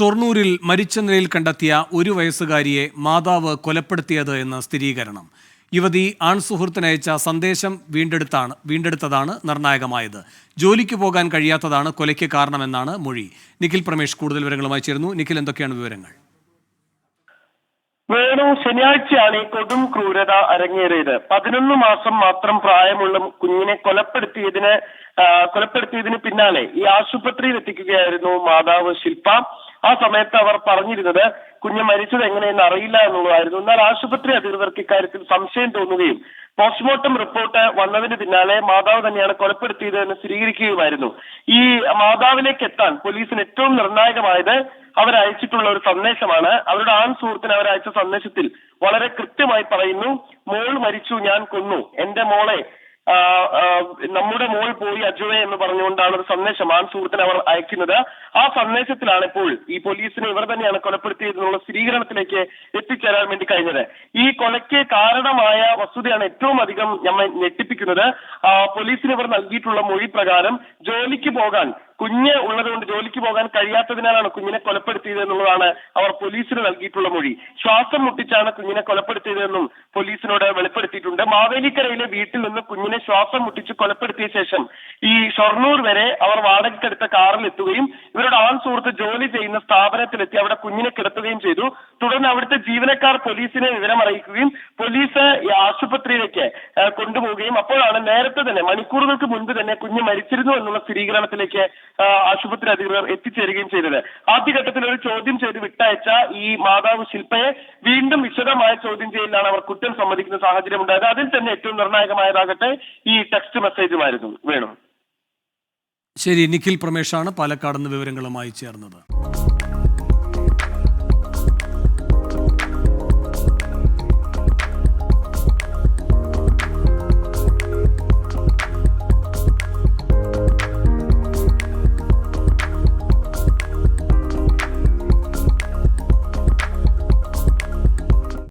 ഷൊർണൂരിൽ മരിച്ച നിലയിൽ കണ്ടെത്തിയ ഒരു വയസ്സുകാരിയെ മാതാവ് കൊലപ്പെടുത്തിയത് എന്ന് സ്ഥിരീകരണം. യുവതി ആൺ സുഹൃത്തിനയച്ച സന്ദേശം വീണ്ടെടുത്താണ് വീണ്ടെടുത്തതാണ് നിർണായകമായത്. ജോലിക്ക് പോകാൻ കഴിയാത്തതാണ് കൊലയ്ക്ക് കാരണമെന്നാണ് മൊഴി. നിഖിൽ പ്രമേഷ് കൂടുതൽ വിവരങ്ങളുമായി ചേർന്നു നിഖിൽ എന്തൊക്കെയാണ് വിവരങ്ങൾ? വേണു ശനിയാഴ്ചയാണ് ഈ കൊടും ക്രൂരത അരങ്ങേറിയത്. പതിനൊന്ന് മാസം മാത്രം പ്രായമുള്ള കുഞ്ഞിനെ കൊലപ്പെടുത്തിയതിന് കൊലപ്പെടുത്തിയതിന് പിന്നാലെ ഈ ആശുപത്രിയിൽ എത്തിക്കുകയായിരുന്നു മാതാവ് ശില്പ. ആ സമയത്ത് അവർ പറഞ്ഞിരുന്നത് കുഞ്ഞ് മരിച്ചത് എങ്ങനെയെന്ന് അറിയില്ല എന്നുള്ളതായിരുന്നു. എന്നാൽ ആശുപത്രി അധികൃതർക്ക് ഇക്കാര്യത്തിൽ സംശയം തോന്നുകയും പോസ്റ്റ്മോർട്ടം റിപ്പോർട്ട് വന്നതിന് പിന്നാലെ മാതാവ് തന്നെയാണ് കൊലപ്പെടുത്തിയത് എന്ന് സ്ഥിരീകരിക്കുകയുമായിരുന്നു. ഈ മാതാവിലേക്ക് എത്താൻ പോലീസിന് ഏറ്റവും നിർണായകമായത് അവരയച്ചിട്ടുള്ള ഒരു സന്ദേശമാണ്. അവരുടെ ആൺ സുഹൃത്തിന് അവരയച്ച സന്ദേശത്തിൽ വളരെ കൃത്യമായി പറയുന്നു മോൾ മരിച്ചു ഞാൻ കൊന്നു. എന്റെ മോളെ നമ്മുടെ മോൾ പോയി അജുവെ എന്ന് പറഞ്ഞുകൊണ്ടാണ് ഒരു സന്ദേശം ആൺ സുഹൃത്തിന് അവർ അയക്കുന്നത്. ആ സന്ദേശത്തിലാണ് ഇപ്പോൾ ഈ പോലീസിനെ ഇവർ തന്നെയാണ് കൊലപ്പെടുത്തിയതെന്നുള്ള സ്ഥിരീകരണത്തിലേക്ക് എത്തിച്ചേരാൻ വേണ്ടി കഴിഞ്ഞത്. ഈ കൊലയ്ക്ക് കാരണമായ വസ്തുതയാണ് ഏറ്റവും അധികം നമ്മെ ഞെട്ടിപ്പിക്കുന്നത്. പോലീസിന് ഇവർ നൽകിയിട്ടുള്ള മൊഴി പ്രകാരം ജോലിക്ക് പോകാൻ കുഞ്ഞ് ഉള്ളതുകൊണ്ട് ജോലിക്ക് പോകാൻ കഴിയാത്തതിനാലാണ് കുഞ്ഞിനെ കൊലപ്പെടുത്തിയത് എന്നുള്ളതാണ് അവർ പോലീസിന് നൽകിയിട്ടുള്ള മൊഴി. ശ്വാസം മുട്ടിച്ചാണ് കുഞ്ഞിനെ കൊലപ്പെടുത്തിയതെന്നും പോലീസിനോട് വെളിപ്പെടുത്തിയിട്ടുണ്ട്. മാവേലിക്കരയിലെ വീട്ടിൽ നിന്ന് കുഞ്ഞിനെ ശ്വാസം മുട്ടിച്ച് കൊലപ്പെടുത്തിയ ശേഷം ഈ ഷൊർണൂർ വരെ അവർ വാടകയ്ക്കെടുത്ത കാറിൽ എത്തുകയും ഇവരുടെ ആൺ സുഹൃത്ത് ജോലി ചെയ്യുന്ന സ്ഥാപനത്തിലെത്തി അവിടെ കുഞ്ഞിനെ കിടത്തുകയും ചെയ്തു. തുടർന്ന് അവിടുത്തെ ജീവനക്കാർ പോലീസിനെ വിവരം അറിയിക്കുകയും പോലീസ് ആശുപത്രിയിലേക്ക് കൊണ്ടുപോവുകയും അപ്പോഴാണ് നേരത്തെ തന്നെ മണിക്കൂറുകൾക്ക് മുൻപ് തന്നെ കുഞ്ഞ് മരിച്ചിരുന്നു എന്നുള്ള സ്ഥിരീകരണത്തിലേക്ക് ആശുപത്രി അധികൃതർ എത്തിച്ചേരുകയും ചെയ്തത്. ആദ്യഘട്ടത്തിൽ ഒരു ചോദ്യം ചെയ്ത് വിട്ടയച്ച ഈ മാതാവ് ശില്പയെ വീണ്ടും വിശദമായ ചോദ്യം ചെയ്യലിലാണ് അവർ കുറ്റം സമ്മതിക്കുന്ന സാഹചര്യം ഉണ്ടായത് അതിൽ തന്നെ ഏറ്റവും നിർണായകമായതാകട്ടെ ഈ ടെക്സ്റ്റ് മെസ്സേജുമായിരുന്നു വേണു. ശരി നിഖിൽ പ്രമേഷാണ് പാലക്കാട് വിവരങ്ങളുമായി ചേർന്നത്.